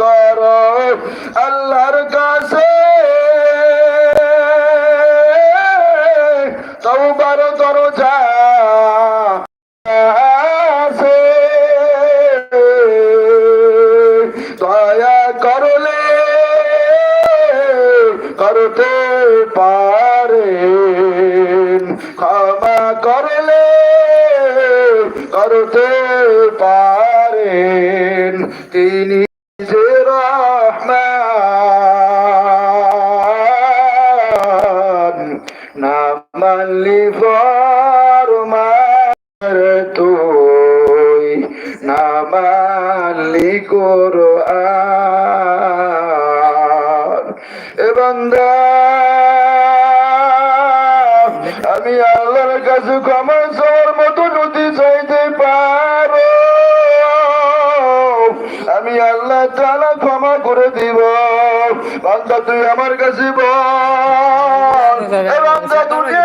করো আল্লাহর কাছে। তোমার দরজা আছে। দয়া করলে করতে পারে। ক্ষমা করলে করতে পারেন। তিনি কোরআন। এ বান্দা আমি আল্লাহর কাছে ক্ষমা চাওয়ার মতো নদী চাইতে পারো আমি আল্লাহ তাআলা ক্ষমা করে দিব। বান্দা তুই আমার কাছে বল। এ বান্দা দুনিয়া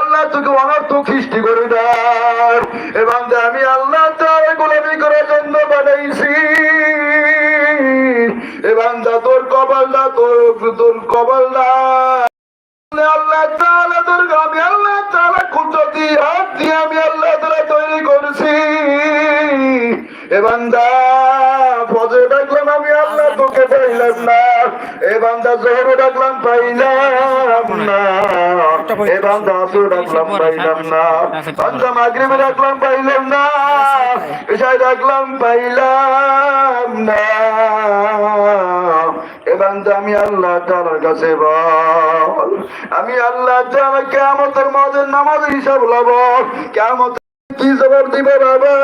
আল্লাহ তোকে অনর্থক সৃষ্টি করি না এ বান্দা, আমি আল্লাহ তাআলা গোলামি করার জন্য বানাইছি। এ বান্দা, তোর কপালটা, তোর তোর তোর দিয়ে আল্লাহ তাআলা তৈরি করছি। বান্দা, ফজরে ডাকলাম আমি আল্লাহ তোকে পাইলাম না। এ বান্দা জোহরে ডাকলাম পাইলাম না। এ বান্দা আসর ডাকলাম পাইলাম না। বান্দা মাগরিবে ডাকলাম পাইলাম না। এসাই ডাকলাম পাইলাম না। এ আমি আল্লাহ তাআলার কাছে বল। আমি আল্লাহ মাঝে নামাজের হিসাব লব। কিয়ামত কি জবাব দিবে বাবা?